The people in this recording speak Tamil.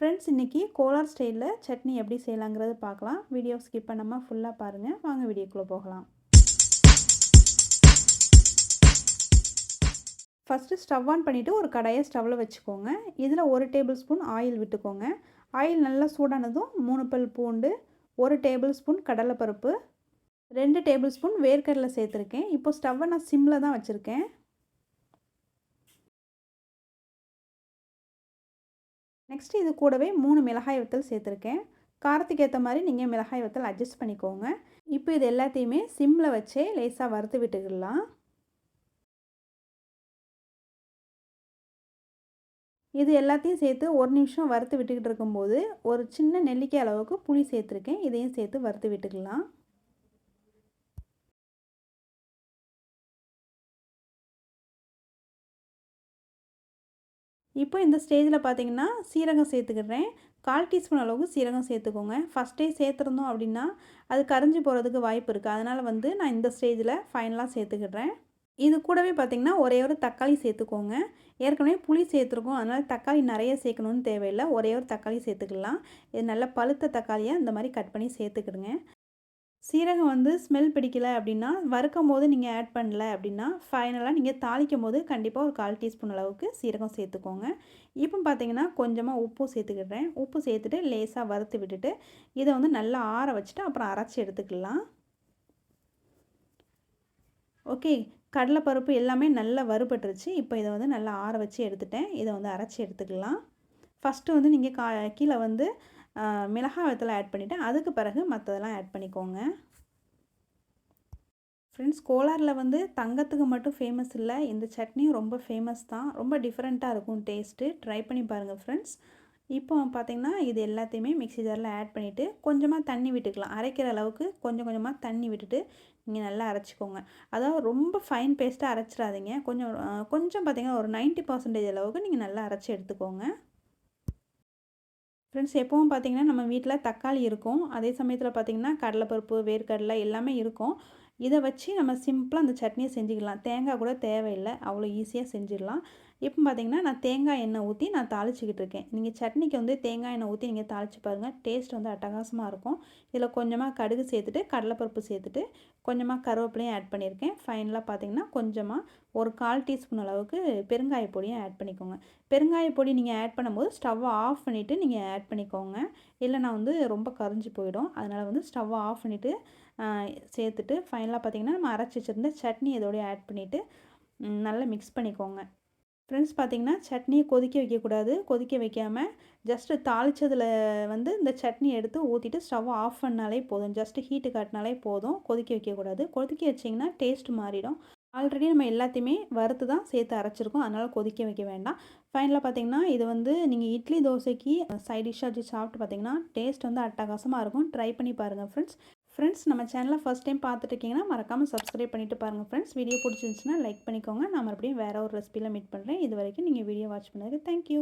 ஃப்ரெண்ட்ஸ் இன்றைக்கி கோலார் ஸ்டைலில் சட்னி எப்படி செய்யலாங்கிறது பார்க்கலாம். வீடியோ ஸ்கிப் பண்ணாமல் ஃபுல்லாக பாருங்கள் வாங்க வீடியோக்குள்ளே போகலாம். ஃபஸ்ட்டு ஸ்டவ் ஆன் பண்ணிவிட்டு ஒரு கடாயை ஸ்டவ்வில் வச்சுக்கோங்க. இதில் ஒரு டேபிள் ஸ்பூன் ஆயில் விட்டுக்கோங்க. ஆயில் நல்லா சூடானதும் மூணு பல் பூண்டு ஒரு டேபிள் ஸ்பூன் கடலைப்பருப்பு ரெண்டு டேபிள் ஸ்பூன் வேர்க்கடலை சேர்த்துருக்கேன். இப்போ ஸ்டவ்வை நான் சிம்மில் தான் வச்சுருக்கேன். நெக்ஸ்ட்டு இது கூடவே மூணு மிளகாய் வத்தல் சேர்த்துருக்கேன். காரத்துக்கு ஏற்ற மாதிரி நீங்கள் மிளகாய் வத்தல் அட்ஜஸ்ட் பண்ணிக்கோங்க. இப்போ இது எல்லாத்தையுமே சிம்மில் வச்சே லேசாக வறுத்து விட்டுக்கிடலாம் இது எல்லாத்தையும் சேர்த்து ஒரு நிமிஷம் வறுத்து விட்டுக்கிட்டு இருக்கும்போது ஒரு சின்ன நெல்லிக்காய் அளவுக்கு புளி சேர்த்துருக்கேன். இதையும் சேர்த்து வறுத்து விட்டுக்கலாம். இப்போ இந்த ஸ்டேஜில் பார்த்தீங்கன்னா சீரகம் சேர்த்துக்கிறேன். கால் டீஸ்பூன் அளவுக்கு சீரகம் சேர்த்துக்கோங்க. ஃபஸ்ட்டே சேர்த்துருந்தோம் அப்படின்னா அது கரைஞ்சி போகிறதுக்கு வாய்ப்பு இருக்குது அதனால் வந்து நான் இந்த ஸ்டேஜில் ஃபைனலாக சேர்த்துக்கிடுறேன் இது கூடவே பார்த்திங்கன்னா ஒரே ஒரு தக்காளி சேர்த்துக்கோங்க. ஏற்கனவே புளி சேர்த்துருக்கோம். அதனால் தக்காளி நிறைய சேர்க்கணுன்னு தேவையில்லை. ஒரே ஒரு தக்காளி சேர்த்துக்கலாம். இது நல்லா பழுத்த தக்காளியாக இந்த மாதிரி கட் பண்ணி சேர்த்துக்கிடுங்க. சீரகம் வந்து ஸ்மெல் பிடிக்கலை அப்படின்னா வறுக்கும் போது நீங்கள் ஆட் பண்ணல அப்படின்னா ஃபைனலாக நீங்கள் தாளிக்கும் போது கண்டிப்பாக ஒரு கால் டீஸ்பூன் அளவுக்கு சீரகம் சேர்த்துக்கோங்க. இப்போ பார்த்தீங்கன்னா கொஞ்சமாக உப்பு சேர்த்துக்கிடுறேன். உப்பு சேர்த்துட்டு லேசாக வறுத்து விட்டுட்டு இதை வந்து நல்லா ஆற வச்சுட்டு அப்புறம் அரைச்சி எடுத்துக்கலாம். ஓகே கடலைப்பருப்பு எல்லாமே நல்லா வறுபட்டுருச்சு. இப்போ இதை வந்து நல்லா ஆற வச்சு எடுத்துட்டேன். இதை வந்து அரைச்சி எடுத்துக்கலாம். ஃபஸ்ட்டு வந்து நீங்கள் கா கீழே வந்து மிளகாய் வத்தலை ஆட் பண்ணிவிட்டு அதுக்கு பிறகு மற்றதெல்லாம் ஆட் பண்ணிக்கோங்க. ஃப்ரெண்ட்ஸ் கோலாரில் வந்து தங்கத்துக்கு மட்டும் ஃபேமஸ் இல்லை. இந்த சட்னியும் ரொம்ப ஃபேமஸ் தான். ரொம்ப டிஃப்ரெண்ட்டாக இருக்கும் டேஸ்ட்டு ட்ரை பண்ணி பாருங்கள் ஃப்ரெண்ட்ஸ் இப்போ பார்த்திங்கன்னா இது எல்லாத்தையுமே மிக்சி ஜாரில் ஆட் பண்ணிவிட்டு கொஞ்சமாக தண்ணி விட்டுக்கலாம். அரைக்கிற அளவுக்கு கொஞ்சம் கொஞ்சமாக தண்ணி விட்டுட்டு நீங்கள் நல்லா அரைச்சிக்கோங்க. அதாவது ரொம்ப ஃபைன் பேஸ்ட்டாக அரைச்சிடாதீங்க. கொஞ்சம் கொஞ்சம் பார்த்திங்கன்னா ஒரு நைன்ட்டி பர்சன்டேஜ் அளவுக்கு நீங்கள் நல்லா அரைச்சி எடுத்துக்கோங்க. ஃப்ரெண்ட்ஸ் எப்போவும் பார்த்திங்கன்னா நம்ம வீட்டில் தக்காளி இருக்கும். அதே சமயத்தில் பார்த்திங்கன்னா கடலைப்பருப்பு வேர்க்கடலை எல்லாமே இருக்கும். இதை வச்சு நம்ம சிம்பிளாக அந்த சட்னியை செஞ்சுக்கலாம். தேங்காய் கூட தேவையில்லை. அவ்வளோ ஈஸியாக செஞ்சிடலாம். இப்போ பார்த்திங்கன்னா நான் தேங்காய் எண்ணெய் ஊற்றி நான் தாளிச்சிக்கிட்டு இருக்கேன். நீங்கள் சட்னிக்கு வந்து தேங்காய் எண்ணெய் ஊற்றி நீங்கள் தாளித்து பாருங்கள் டேஸ்ட் வந்து அட்டகாசமாக இருக்கும். இதில் கொஞ்சமாக கடுகு சேர்த்துட்டு கடலைப்பருப்பு சேர்த்துட்டு கொஞ்சமாக கருவேப்பிலையும் ஆட் பண்ணியிருக்கேன். ஃபைனலாக பார்த்திங்கன்னா கொஞ்சமாக ஒரு கால் டீஸ்பூன் அளவுக்கு பெருங்காய பொடியும் ஆட் பண்ணிக்கோங்க. பெருங்காய பொடி நீங்கள் ஆட் பண்ணும்போது ஸ்டவ்வை ஆஃப் பண்ணிவிட்டு நீங்கள் ஆட் பண்ணிக்கோங்க. இல்லைனா வந்து ரொம்ப கரைஞ்சி போயிடும். அதனால் வந்து ஸ்டவ்வை ஆஃப் பண்ணிவிட்டு சேர்த்துட்டு ஃபைனலாக பார்த்திங்கன்னா நம்ம அரைச்சி வச்சுருந்த சட்னி இதோடய ஆட் பண்ணிவிட்டு நல்லா மிக்ஸ் பண்ணிக்கோங்க. ஃப்ரெண்ட்ஸ் பார்த்திங்கன்னா சட்னியை கொதிக்க வைக்கக்கூடாது. கொதிக்க வைக்காமல் ஜஸ்ட்டு தாளித்ததில் வந்து இந்த சட்னி எடுத்து ஊற்றிட்டு ஸ்டவ் ஆஃப் பண்ணாலே போதும். ஜஸ்ட்டு ஹீட்டு காட்டினாலே போதும். கொதிக்க வைக்கக்கூடாது. கொதிக்க வச்சிங்கன்னா டேஸ்ட் மாறிடும். ஆல்ரெடி நம்ம எல்லாத்தையுமே வறுத்து தான் சேர்த்து அரைச்சிருக்கோம். அதனால் கொதிக்க வைக்க வேண்டாம். ஃபைனலாக பார்த்திங்கன்னா இது வந்து நீங்கள் இட்லி தோசைக்கு சைட் டிஷ்ஷாக வச்சு சாப்பிட்டு பார்த்திங்கன்னா டேஸ்ட் வந்து அட்டகாசமாக இருக்கும். ட்ரை பண்ணி பாருங்கள் ஃப்ரெண்ட்ஸ். ஃப்ரெண்ட்ஸ் நம்ம சேனலை ஃபஸ்ட் டைம் பார்த்துட்டு மறக்காமல் சப்ஸ்கிரைப் பண்ணிவிட்டு பாருங்கள் ஃப்ரெண்ட்ஸ் வீடியோ பிடிச்சிருந்துச்சுன்னா லைக் பண்ணிக்கோங்க. நான் மறுபடியும் வேறு ஒரு ரெசிபியில் மீட் பண்ணுறேன் இது வரைக்கும் நீங்கள் வீடியோ வாட்ச் பண்ணதுக்கு தேங்க்யூ